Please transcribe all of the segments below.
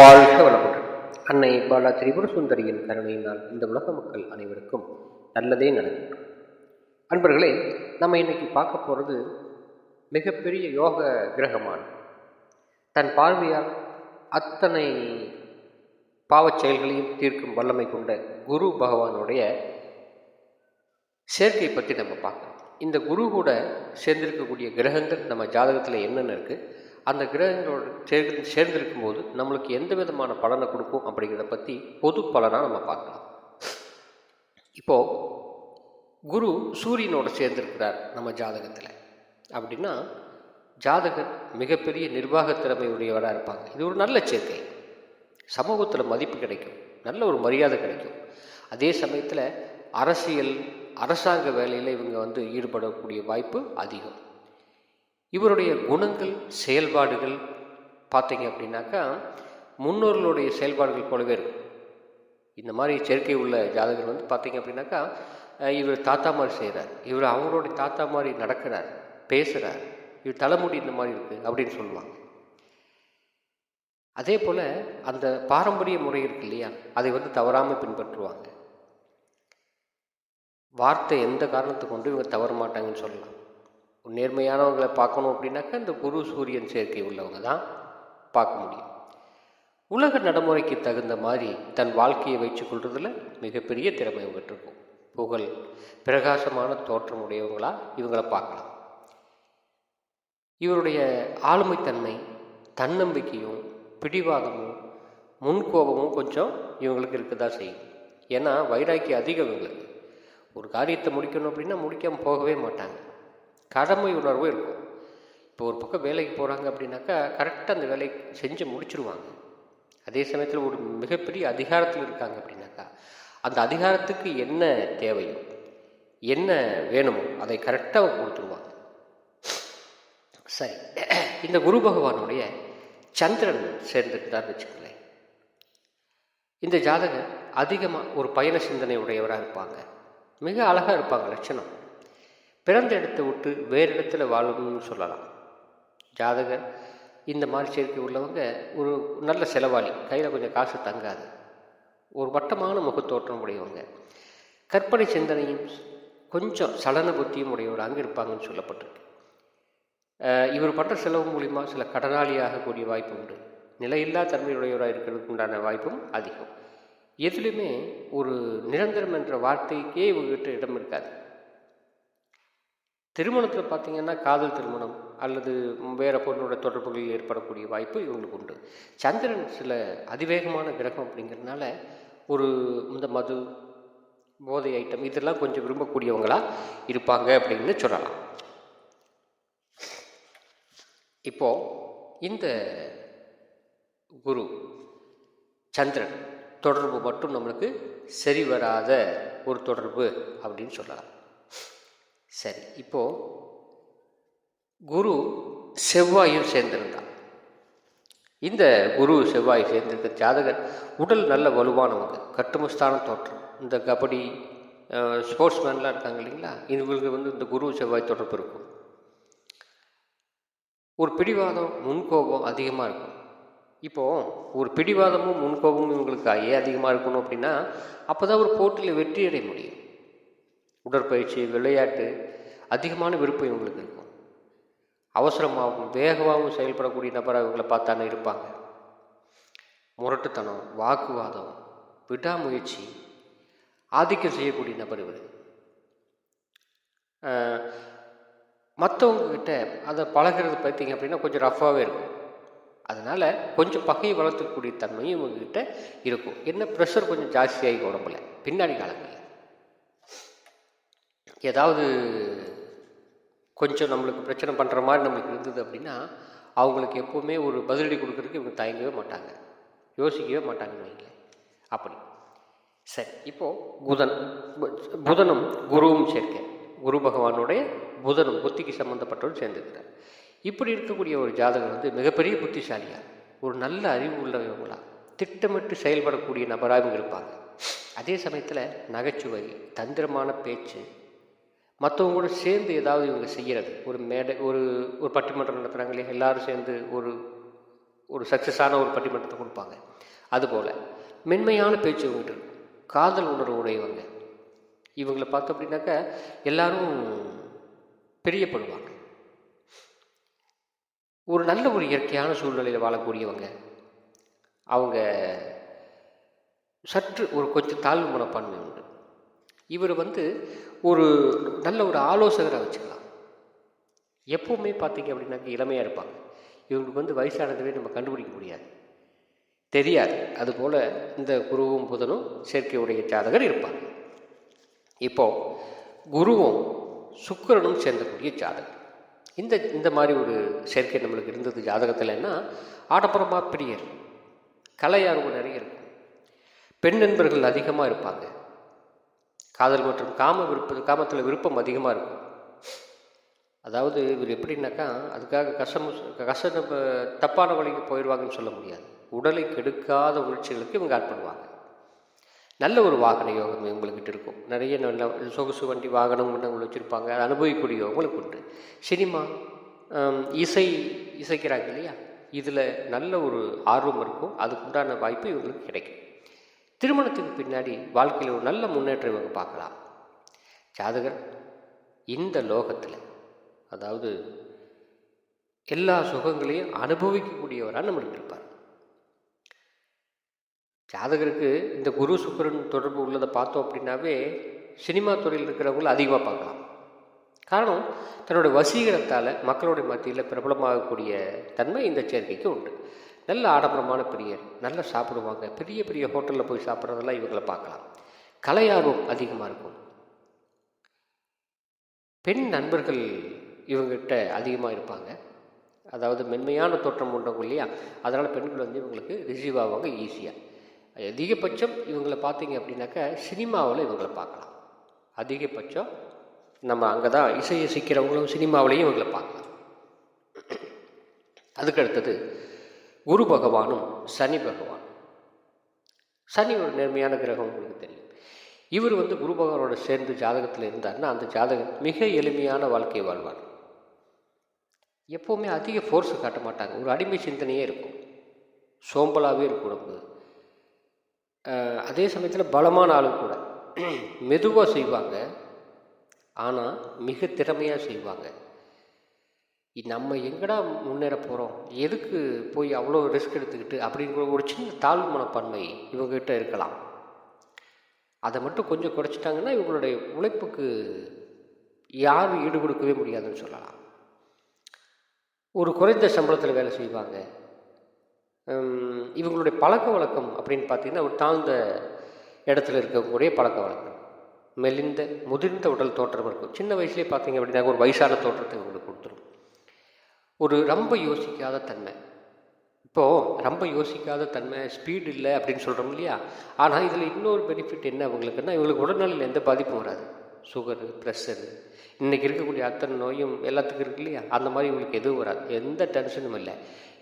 வாழ்க வளமுடன். அன்னை பாலா திரிபுர சுந்தரியின் கருணையினால் இந்த உலக மக்கள் அனைவருக்கும் நல்லதே நடக்கட்டும். அன்பர்களே நம்ம இன்னைக்கு பார்க்க போகிறது மிகப்பெரிய யோக கிரகமான. தன் பார்வையால் அத்தனை பாவச் செயல்களையும் தீர்க்கும் வல்லமை கொண்ட குரு பகவானுடைய சேர்க்கை பற்றி நம்ம பார்க்கணும் இந்த குரு கூட சேர்ந்திருக்கக்கூடிய கிரகங்கள் நம்ம ஜாதகத்தில் என்னென்ன இருக்குது அந்த கிரகங்களோட சேர்ந்து சேர்ந்திருக்கும் போது நம்மளுக்கு எந்த விதமான பலனை கொடுக்கும் அப்படிங்கிறத பற்றி பொது பலனாக நம்ம பார்க்கலாம். இப்போது குரு சூரியனோட சேர்ந்திருக்கிறார் நம்ம ஜாதகத்தில். அப்படின்னா ஜாதகர் மிகப்பெரிய நிர்வாக திறமை இருப்பாங்க. இது ஒரு நல்ல சேர்க்கை. சமூகத்தில் மதிப்பு கிடைக்கும். நல்ல ஒரு மரியாதை கிடைக்கும். அதே சமயத்தில் அரசியல் அரசாங்க வேலையில் இவங்க வந்து ஈடுபடக்கூடிய வாய்ப்பு அதிகம். இவருடைய குணங்கள் செயல்பாடுகள் பார்த்தீங்க அப்படின்னாக்கா முன்னோர்களுடைய செயல்பாடுகள் போலவே இருக்கும். இந்த மாதிரி செயற்கை உள்ள ஜாதகர் வந்து பார்த்தீங்க அப்படின்னாக்கா இவர் தாத்தா மாதிரி செய்கிறார் இவர் அவங்களுடைய தாத்தா மாதிரி நடக்கிறார் பேசுகிறார் இவர் தலைமுடி இந்த மாதிரி இருக்குது அப்படின்னு சொல்லுவாங்க. அதே போல் அந்த பாரம்பரிய முறை இருக்கு இல்லையா அதை வந்து தவறாமல் பின்பற்றுவாங்க. வார்த்தை எந்த காரணத்தை கொண்டு இவங்க தவற மாட்டாங்கன்னு சொல்லலாம். நேர்மையானவங்களை பார்க்கணும் அப்படின்னாக்கா இந்த குரு சூரியன் சேர்க்கை உள்ளவங்க தான் பார்க்க முடியும். உலக நடைமுறைக்கு தகுந்த மாதிரி தன் வாழ்க்கையை வைச்சு கொள்றதுல மிகப்பெரிய திறமை இவங்ககிட்ட இருக்கும் புகழ் பிரகாசமான தோற்றம் உடையவங்களா இவங்களை பார்க்கலாம். இவருடைய ஆளுமைத்தன்மை தன்னம்பிக்கையும் பிடிவாதமும் முன்கோபமும் கொஞ்சம் இவங்களுக்கு இருக்கதா செய்யும். ஏன்னா வைராக்கி அதிகம் இவங்களுக்கு. ஒரு காரியத்தை முடிக்கணும் அப்படின்னா முடிக்காமல் போகவே மாட்டாங்க. கடமை உணர்வு இருக்கும். இப்போ ஒரு பக்கம் வேலைக்கு போகிறாங்க அப்படின்னாக்கா கரெக்டாக அந்த வேலையை செஞ்சு முடிச்சிருவாங்க. அதே சமயத்தில் ஒரு மிகப்பெரிய அதிகாரத்தில் இருக்காங்க அப்படின்னாக்கா அந்த அதிகாரத்துக்கு என்ன தேவையோ என்ன வேணுமோ அதை கரெக்டாக கொடுத்துருவாங்க. சரி. இந்த குரு பகவானுடைய சந்திரன் சேர்ந்துட்டார்னு வச்சுக்கோங்களேன். இந்த ஜாதகர் அதிகமாக ஒரு பயண சிந்தனை உடையவராக இருப்பாங்க. மிக அழகாக இருப்பாங்க லட்சணம். பிறந்த இடத்தை விட்டு வேறு இடத்துல வாழணும்னு சொல்லலாம். ஜாதகர் இந்த மாதிரி சேர்க்கை உள்ளவங்க ஒரு நல்ல செலவாளி கையில் கொஞ்சம் காசு தங்காது. ஒரு வட்டமான முகத்தோற்றம் உடையவங்க. கற்பனை சிந்தனையும் கொஞ்சம் சலன புத்தியும் உடையவராக இருப்பாங்கன்னு சொல்லப்பட்டிருக்கு. இவர் பண்ணுற செலவு மூலிமா சில கடனாளியாக கூடிய வாய்ப்பு உண்டு. நிலையில்லா தன்மையுடையவராக இருக்கிறதுக்கு உண்டான வாய்ப்பும் அதிகம். எதுலையுமே ஒரு நிரந்தரம் என்ற வார்த்தைக்கே இவங்ககிட்ட இடம் இருக்காது. திருமணத்தில் பார்த்தீங்கன்னா காதல் திருமணம் அல்லது வேறு பொண்ணோட தொடர்புகளில் ஏற்படக்கூடிய வாய்ப்பு இவங்களுக்கு உண்டு. சந்திரன் சில அதிவேகமான கிரகம் அப்படிங்கிறதுனால ஒரு இந்த மது போதை ஐட்டம் இதெல்லாம் கொஞ்சம் விரும்பக்கூடியவங்களாக இருப்பாங்க அப்படின்னு சொல்லலாம். இப்போது இந்த குரு சந்திரன் தொடர்பு மட்டும் நம்மளுக்கு சரி வராத ஒரு தொடர்பு அப்படின்னு சொல்லலாம். சரி இப்போ குரு செவ்வாயும் சேர்ந்திருந்தான். இந்த குரு செவ்வாய் சேர்ந்திருக்க ஜாதகர் உடல் நல்ல வலுவானவங்க கட்டுமஸ்தான தோற்றம். இந்த கபடி ஸ்போர்ட்ஸ்மேன்லாம் இருக்காங்க இல்லைங்களா? இவங்களுக்கு வந்து இந்த குரு செவ்வாய் தொடர்பு இருக்கும். ஒரு பிடிவாதம் முன்கோபம் அதிகமாக இருக்கும். இப்போது ஒரு பிடிவாதமும் முன்கோபமும் இவங்களுக்கு ஏன் அதிகமாக இருக்கணும் அப்படின்னா அப்போ தான் ஒரு போட்டியில் வெற்றி அடைய முடியும். உடற்பயிற்சி விளையாட்டு அதிகமான விருப்பம் இவங்களுக்கு இருக்கும். அவசரமாகவும் வேகமாகவும் செயல்படக்கூடிய நபராக இவங்களை பார்த்தானே இருப்பாங்க. முரட்டுத்தனம் வாக்குவாதம் விடாமுயற்சி ஆதிக்கம் செய்யக்கூடிய நபர் இவர். மற்றவங்கக்கிட்ட அதை பழகிறது பார்த்தீங்க அப்படின்னா கொஞ்சம் ரஃப்பாகவே இருக்கும். அதனால் கொஞ்சம் பகையை வளர்த்துக்கூடிய தன்மையும் இவங்கக்கிட்ட இருக்கும். என்ன ப்ரெஷர் கொஞ்சம் ஜாஸ்தியாகி உடம்புல பின்னாடி காலங்களில். ஏதாவது கொஞ்சம் நம்மளுக்கு பிரச்சனை பண்ணுற மாதிரி நம்மளுக்கு இருந்தது அப்படின்னா அவங்களுக்கு எப்போவுமே ஒரு பதிலடி கொடுக்குறதுக்கு இவங்க தயங்கவே மாட்டாங்க. யோசிக்கவே மாட்டாங்கன்னு வைங்களேன் அப்படி. சரி இப்போது புதன் புதனும் குருவும் சேர்க்கை. குரு பகவானுடைய புதனும் புத்திக்கு சம்மந்தப்பட்டவர் சேர்ந்துக்கிறார் இப்படி இருக்கக்கூடிய ஒரு ஜாதகர் வந்து மிகப்பெரிய புத்திசாலியாக ஒரு நல்ல அறிவு உள்ளவங்களா திட்டமிட்டு செயல்படக்கூடிய நபராக இவங்க இருப்பாங்க. அதே சமயத்தில் நகைச்சுவை தந்திரமான பேச்சு மற்றவங்க கூட சேர்ந்து ஏதாவது இவங்க செய்கிறது ஒரு மேடை ஒரு ஒரு பட்டிமன்றம் நடத்துகிறாங்க இல்லையா எல்லோரும் சேர்ந்து ஒரு ஒரு சக்ஸஸான ஒரு பட்டிமன்றத்தை கொடுப்பாங்க. அதுபோல் மென்மையான பேச்சு இவங்ககிட்ட காதல் உணர்வு உடையவங்க. இவங்களை பார்த்தோம் அப்படின்னாக்கா எல்லாரும் பிரியப்படுவாங்க. ஒரு நல்ல ஒரு இயற்கையான சூழ்நிலையில் வாழக்கூடியவங்க. அவங்க சற்று ஒரு கொஞ்சம் தாழ்வு மனப்பான்மை உண்டு. இவர் வந்து ஒரு நல்ல ஒரு ஆலோசகராக வச்சுக்கலாம். எப்பவுமே பார்த்தீங்க அப்படின்னாக்க இளமையாக இருப்பாங்க. இவங்களுக்கு வந்து வயசானதுவே நம்ம கண்டுபிடிக்க முடியாது. தெரியாது. அதுபோல் இந்த குருவும் புதனும் சேர்க்கையுடைய ஜாதகர் இருப்பாங்க. இப்போ குருவும் சுக்கிரனும் சேர்ந்தக்கூடிய ஜாதகம் இந்த இந்த மாதிரி ஒரு சேர்க்கை நம்மளுக்கு இருந்தது ஜாதகத்தில்னா ஆடப்புறமாக பிரியர். கலையார்வம் நிறைய இருக்கும். பெண் நண்பர்கள் அதிகமாக இருப்பாங்க. காதல் மற்றும் காம விருப்ப காமத்தில் விருப்பம் அதிகமாக இருக்கும். அதாவது இவர் எப்படின்னாக்கா அதுக்காக கஷ்டம் கஷ்ட தப்பான வழிக்கு போயிடுவாங்கன்னு சொல்ல முடியாது. உடலை கெடுக்காத உணர்ச்சிகளுக்கு இவங்க ஆட்படுவாங்க. நல்ல ஒரு வாகன யோகம் இவங்கக்கிட்ட இருக்கும். நிறைய நல்ல சொகுசு வண்டி வாகனம் அவங்க வச்சுருப்பாங்க. அனுபவிக்கூடிய யோகங்களுக்கு உண்டு. சினிமா இசை இசைக்கிறாங்க இல்லையா? இதில் நல்ல ஒரு ஆர்வம் இருக்கும். அதுக்குண்டான வாய்ப்பு இவங்களுக்கு கிடைக்கும். திருமணத்துக்கு பின்னாடி வாழ்க்கையில் ஒரு நல்ல முன்னேற்றம் இவங்க பார்க்கலாம். ஜாதகர் இந்த லோகத்தில் அதாவது எல்லா சுகங்களையும் அனுபவிக்கக்கூடியவராக நம்மளுக்கு இருப்பார் ஜாதகருக்கு இந்த குரு சுக்கரன் தொடர்பு உள்ளதை பார்த்தோம் அப்படின்னாவே சினிமா துறையில் இருக்கிறவங்கள அதிகமாக பார்க்கலாம். காரணம் தன்னுடைய வசீகரத்தால் மக்களுடைய மத்தியில் பிரபலமாகக்கூடிய தன்மை இந்த சேர்க்கைக்கு உண்டு. நல்ல ஆடம்பரமான பிரியர் நல்லா சாப்பிடுவாங்க. பெரிய பெரிய ஹோட்டலில் போய் சாப்பிட்றதெல்லாம் இவங்களை பார்க்கலாம். கலையார்வம் அதிகமாக இருக்கும். பெண் நண்பர்கள் இவங்ககிட்ட அதிகமாக இருப்பாங்க. அதாவது மென்மையான தோற்றம் உண்டவங்க இல்லையா? அதனால் பெண்கள் வந்து இவங்களுக்கு ரிசீவ் ஆவாங்க ஈஸியாக அதிகபட்சம் இவங்களை பார்த்தீங்க அப்படின்னாக்கா சினிமாவில் இவங்களை பார்க்கலாம். அதிகபட்சம் நம்ம அங்கே தான் இசையை சிக்கிறவங்களும் சினிமாவிலையும் இவங்களை பார்க்கலாம். அதுக்கு அடுத்தது குரு பகவானும் சனி பகவான். சனி ஒரு நேர்மையான கிரகம் உங்களுக்கு தெரியும். இவர் வந்து குரு பகவானோட சேர்ந்து ஜாதகத்தில் இருந்தார்னா அந்த ஜாதகம் மிக எளிமையான வாழ்க்கை வாழ்வார். எப்போவுமே அதிக ஃபோர்ஸை காட்ட மாட்டாங்க. ஒரு அடிமை சிந்தனையே இருக்கும். சோம்பலாகவே இருக்கும் உடம்பு. அதே சமயத்தில் பலமான ஆளும் கூட மெதுவாக செய்வாங்க. ஆனால் மிக திறமையாக செய்வாங்க. நம்ம எங்கடா முன்னேற போகிறோம் எதுக்கு போய் அவ்வளோ ரிஸ்க் எடுத்துக்கிட்டு? அப்படிங்கிற ஒரு சின்ன தாழ்வு மனப்பான்மை இவங்ககிட்ட இருக்கலாம். அதை மட்டும் கொஞ்சம் குறைச்சிட்டாங்கன்னா இவங்களுடைய உழைப்புக்கு யாரும் ஈடு கொடுக்கவே முடியாதுன்னு சொல்லலாம். ஒரு குறைந்த சம்பளத்தில் வேலை செய்வாங்க. இவங்களுடைய பழக்க வழக்கம் அப்படின்னு பார்த்தீங்கன்னா ஒரு தாழ்ந்த இடத்துல இருக்கக்கூடிய பழக்க வழக்கம். மெலிந்த முதிர்ந்த உடல் தோற்றம் இருக்கும். சின்ன வயசுலேயே பார்த்தீங்க அப்படின்னா ஒரு வயசான தோற்றத்தை இவங்களுக்கு கொடுத்துரும். ஒரு ரொம்ப யோசிக்காத தன்மை. இப்போது ரொம்ப யோசிக்காத தன்மை ஸ்பீடு இல்லை அப்படின்னு சொல்கிறோம் இல்லையா? ஆனால் இதில் இன்னொரு பெனிஃபிட் என்ன அவங்களுக்குன்னா இவங்களுக்கு உடல்நலையில் எந்த பாதிப்பும் வராது. சுகரு ப்ரெஷரு இன்றைக்கி இருக்கக்கூடிய அத்தனை நோயும் எல்லாத்துக்கும் இருக்கு இல்லையா? அந்த மாதிரி இவங்களுக்கு எதுவும் வராது. எந்த டென்ஷனும் இல்லை.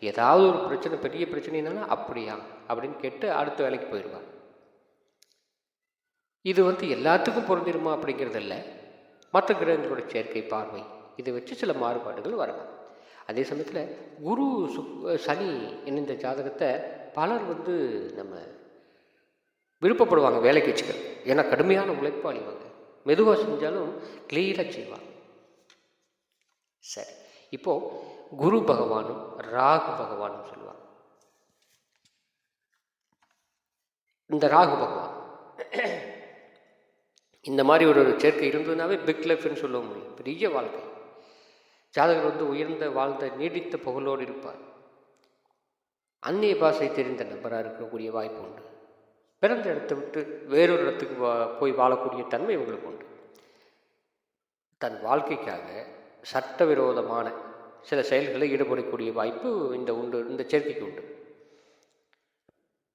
ஏதாவது ஒரு பிரச்சனை பெரிய பிரச்சனைனால அப்படியா? அப்படின்னு கேட்டு அடுத்த வேலைக்கு போயிடுவாங்க. இது வந்து எல்லாத்துக்கும் பொருந்திருமா அப்படிங்கிறது இல்லை. மற்ற கிரகங்களோட சேர்க்கை பார்வை. இதை வச்சு சில மாறுபாடுகள் வரலாம். அதே சமயத்தில் குரு சுக் சனி இணைந்த ஜாதகத்தை பலர் வந்து நம்ம விருப்பப்படுவாங்க வேலைக்கு வச்சுக்க. ஏன்னா கடுமையான உழைப்பாளி வாங்க மெதுவாக செஞ்சாலும் கிளியராக செய்வாங்க. சரி. இப்போது குரு பகவானும் ராகு பகவானும் சொல்லுவாங்க. இந்த ராகு பகவான் இந்த மாதிரி ஒரு ஒரு சேர்க்கை இருந்ததுனாவே பிக் லைஃப்னு சொல்ல முடியும். பெரிய வாழ்க்கை. ஜாதகர் வந்து உயர்ந்த வாழ்ந்த நீடித்த புகழோடு இருப்பார். அந்நிய பாஷை தெரிந்த நபராக இருக்கக்கூடிய வாய்ப்பு உண்டு. பிறந்த இடத்தை விட்டு வேறொரு இடத்துக்கு வா போய் வாழக்கூடிய தன்மை இவங்களுக்கு உண்டு. தன் வாழ்க்கைக்காக சட்டவிரோதமான சில செயல்களில் ஈடுபடக்கூடிய வாய்ப்பு இந்த உண்டு இந்த சேர்க்கைக்கு உண்டு.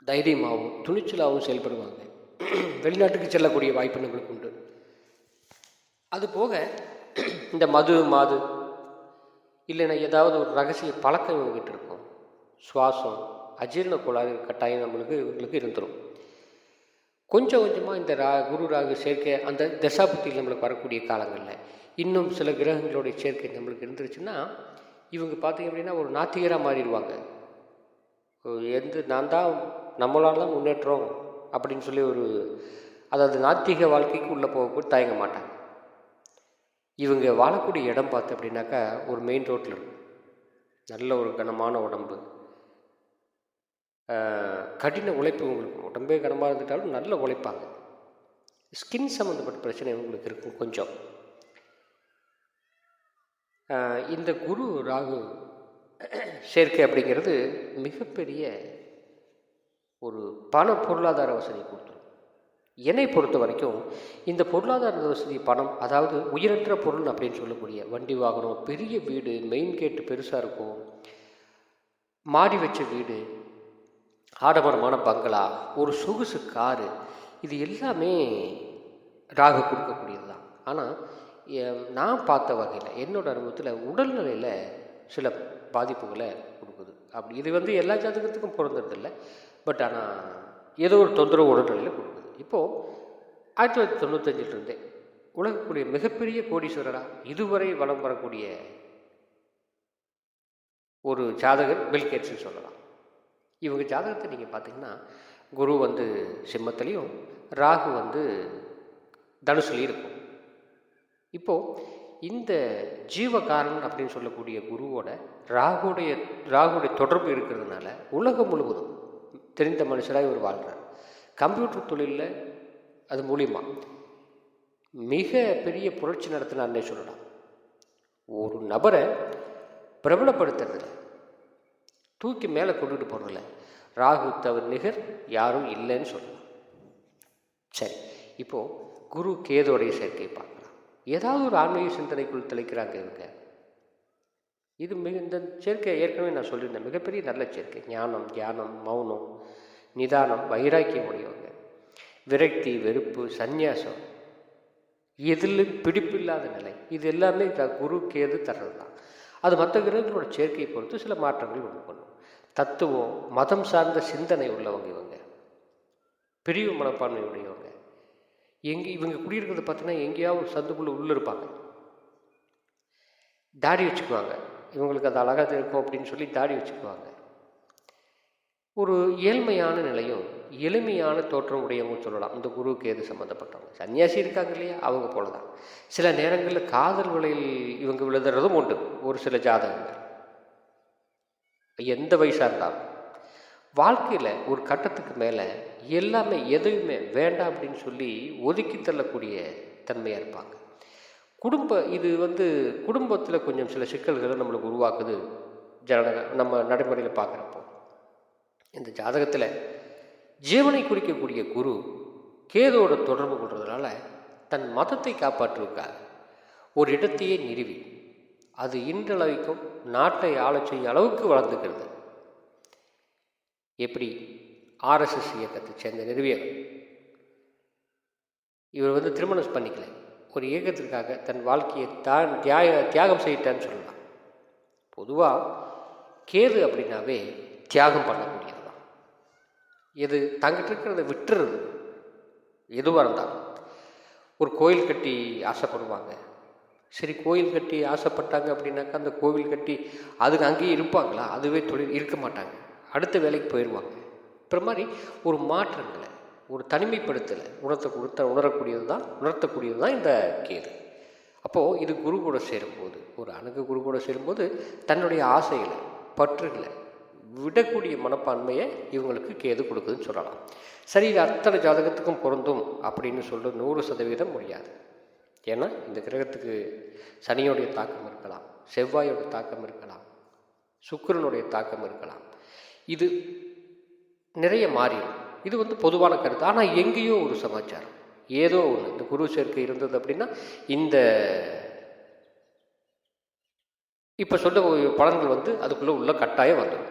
தைரியமாகவும் துணிச்சலாகவும் செயல்படுவாங்க. வெளிநாட்டுக்கு செல்லக்கூடிய வாய்ப்பு நம்மளுக்கு உண்டு அதுபோக இந்த மது மாது இல்லைன்னா ஏதாவது ஒரு ரகசிய பழக்கம் இவங்ககிட்ட இருக்கும். சுவாசம் அஜீரண கோளாறு கட்டாயம் நம்மளுக்கு இவங்களுக்கு இருந்துடும் கொஞ்சம் கொஞ்சமாக இந்த ரா குரு ராகு சேர்க்கை அந்த தசாபுத்தியில் நம்மளுக்கு வரக்கூடிய காலங்களில் இன்னும் சில கிரகங்களுடைய சேர்க்கை நம்மளுக்கு இருந்துருச்சுன்னா இவங்க பார்த்தீங்க அப்படின்னா ஒரு நாத்திகராக மாறிடுவாங்க. எந்த நான் தான் நம்மளால தான் முன்னேற்றம் அப்படின்னு சொல்லி ஒரு அதாவது நாத்திக வாழ்க்கைக்கு உள்ளே போக தயங்க மாட்டாங்க. இவங்க வாழக்கூடிய இடம் பார்த்து அப்படின்னாக்கா ஒரு மெயின் ரோட்டில் இருக்கும். நல்ல ஒரு கனமான உடம்பு. கடின உழைப்பு உங்களுக்கு உடம்பே கனமாக இருந்துட்டாலும் நல்ல உழைப்பாங்க. ஸ்கின் சம்மந்தப்பட்ட பிரச்சனை இவங்களுக்கு இருக்கும் கொஞ்சம். இந்த குரு ராகு சேர்க்கை அப்படிங்கிறது மிகப்பெரிய ஒரு பண பொருளாதார வசதி கொடுத்துரும். என்னை பொறுத்த வரைக்கும் இந்த பொருளாதார வசதி பணம் அதாவது உயிரற்ற பொருள் அப்படின்னு சொல்லக்கூடிய வண்டி வாகனம் பெரிய வீடு மெயின் கேட்டு பெருசாக இருக்கும். மாடி வச்ச வீடு ஆடம்பரமான பங்களா ஒரு சொகுசு காரு இது எல்லாமே ராகு கொடுக்கக்கூடியது தான் ஆனால் நான் பார்த்த வகையில் என்னோடய அனுபவத்தில் உடல்நிலையில் சில பாதிப்புகளை கொடுக்குது. அப்படி இது வந்து எல்லா ஜாதகத்துக்கும் பிறந்ததில்லை பட் ஆனால் ஏதோ ஒரு தொந்தரவு உடல்நிலையில் கொடுக்குது. இப்போது ஆயிரத்தி தொள்ளாயிரத்தி தொண்ணூத்தஞ்சிலிருந்தே உலகக்கூடிய மிகப்பெரிய கோடீஸ்வரராக இதுவரை வலம் வரக்கூடிய ஒரு ஜாதகர் பில்கேட்ஸ்னு சொல்லலாம். இவங்க ஜாதகத்தை நீங்கள் பார்த்தீங்கன்னா குரு வந்து சிம்மத்துலேயும் ராகு வந்து தனுசுலையும் இருக்கும். இப்போது இந்த ஜீவகாரன் அப்படின்னு சொல்லக்கூடிய குருவோட ராகுடைய ராகுடைய தொடர்பு இருக்கிறதுனால உலகம் முழுவதும் தெரிந்த மனுஷராக இவர் வாழ்கிறார் கம்ப்யூட்டர் தொழிலில் அது மூலியமா மிக பெரிய புரட்சி நடத்தினார்னே சொல்லலாம். ஒரு நபரை பிரபலப்படுத்துறதில்ல தூக்கி மேலே கொண்டுட்டு போகிறதில்ல ராகு தவிர நிகர் யாரும் இல்லைன்னு சொல்லலாம். சரி இப்போது குரு கேதோடைய சேர்க்கை பார்க்கலாம். ஏதாவது ஒரு ஆன்மீக சிந்தனைக்குள் திளைக்கிறாங்க இவங்க. இது மிக இந்த சேர்க்கை ஏற்கனவே நான் சொல்லியிருந்தேன் மிகப்பெரிய நல்ல சேர்க்கை ஞானம் தியானம் மௌனம் நிதானம் வைராக்கியம் உடையவங்க விரக்தி வெறுப்பு சந்நியாசம். எதிலும் பிடிப்பில்லாத நிலை. இது எல்லாமே த குரு கேது தர்றது தான். அது மற்ற கிரகங்களோட சேர்க்கையை பொறுத்து சில மாற்றங்கள் உண்டு பண்ணும். தத்துவம் மதம் சார்ந்த சிந்தனை உள்ளவங்க இவங்க. பிரிவு மனப்பான்மை உடையவங்க. எங்கே இவங்க குடியிருக்கிறது பார்த்தீங்கன்னா எங்கேயாவது சந்துக்குள்ளே உள்ளே இருப்பாங்க. தாடி வச்சுக்குவாங்க. இவங்களுக்கு அது அழகாக இருக்கும் அப்படின்னு சொல்லி தாடி வச்சுக்குவாங்க. ஒரு ஏழ்மையான நிலையும் எளிமையான தோற்றம் உடையவங்க சொல்லலாம். இந்த குருவுக்கு எது சம்மந்தப்பட்டவங்க சன்னியாசி இருக்காங்க இல்லையா? அவங்க போல தான் சில நேரங்களில் காதல் விலையில் இவங்க விழுதுறதும் உண்டு. ஒரு சில ஜாதகங்கள். எந்த வயசாக இருந்தாலும். வாழ்க்கையில் ஒரு கட்டத்துக்கு மேலே எல்லாமே எதையுமே வேண்டாம் அப்படின்னு சொல்லி ஒதுக்கி தள்ளக்கூடிய தன்மையாக இருப்பாங்க. குடும்ப இது வந்து குடும்பத்தில் கொஞ்சம் சில சிக்கல்களை நம்மளுக்கு உருவாக்குது. ஜனக நம்ம நடைமுறையில் பார்க்குறப்போ இந்த ஜாதகத்தில் ஜீவனை குறிக்கக்கூடிய குரு கேதோட தொடர்பு கொள்றதுனால தன் மதத்தை காப்பாற்றுவதற்காக ஒரு இடத்தையே நிறுவி அது இன்றளவைக்கும் நாட்டை ஆளச் செய்ய அளவுக்கு வளர்ந்துக்கிறது. எப்படி? ஆர்எஸ்எஸ் இயக்கத்தை சேர்ந்த நிறுவியவர். இவர் வந்து திருமணம் பண்ணிக்கல. ஒரு இயக்கத்திற்காக தன் வாழ்க்கையை தான் தியாக தியாகம் செய்யிட்டான்னு சொல்லலாம். பொதுவாக கேது அப்படின்னாவே தியாகம் பண்ணக்கூடிய இது எது தங்கிட்ட இருக்கிறத விட்டுறது. எதுவாக இருந்தாலும். ஒரு கோயில் கட்டி ஆசைப்படுவாங்க. சரி கோயில் கட்டி ஆசைப்பட்டாங்க அப்படின்னாக்கா அந்த கோவில் கட்டி அதுக்கு அங்கேயே இருப்பாங்களா? அதுவே தொழில் இருக்க மாட்டாங்க. அடுத்த வேலைக்கு போயிடுவாங்க. அப்புறம் மாதிரி ஒரு மாற்றங்களை ஒரு தனிமைப்படுத்தலை உணர்த்த கொடுத்த உணரக்கூடியது தான் உணர்த்தக்கூடியது தான் இந்த கேது. அப்போது இது குரு கூட சேரும்போது ஒரு அணுகு குரு கூட சேரும்போது தன்னுடைய ஆசைகளை பற்றுகளை விடக்கூடிய மனப்பான்மையை இவங்களுக்கு கேது கொடுக்குதுன்னு சொல்லலாம். சரி இது அத்தனை ஜாதகத்துக்கும் பொருந்தும் அப்படின்னு சொல்ல நூறு சதவீதம் முடியாது. ஏன்னா இந்த கிரகத்துக்கு சனியோடைய தாக்கம் இருக்கலாம் செவ்வாயோட தாக்கம் இருக்கலாம் சுக்கிரனுடைய தாக்கம் இருக்கலாம். இது நிறைய மாறிடும். இது வந்து பொதுவான கருத்து. ஆனால் எங்கேயோ ஒரு சமாச்சாரம். ஏதோ ஒன்று இந்த குரு சேர்க்கை இருந்தது அப்படின்னா இந்த இப்போ சொல்ல பலன்கள் வந்து அதுக்குள்ளே உள்ள கட்டாயம் வந்துடும்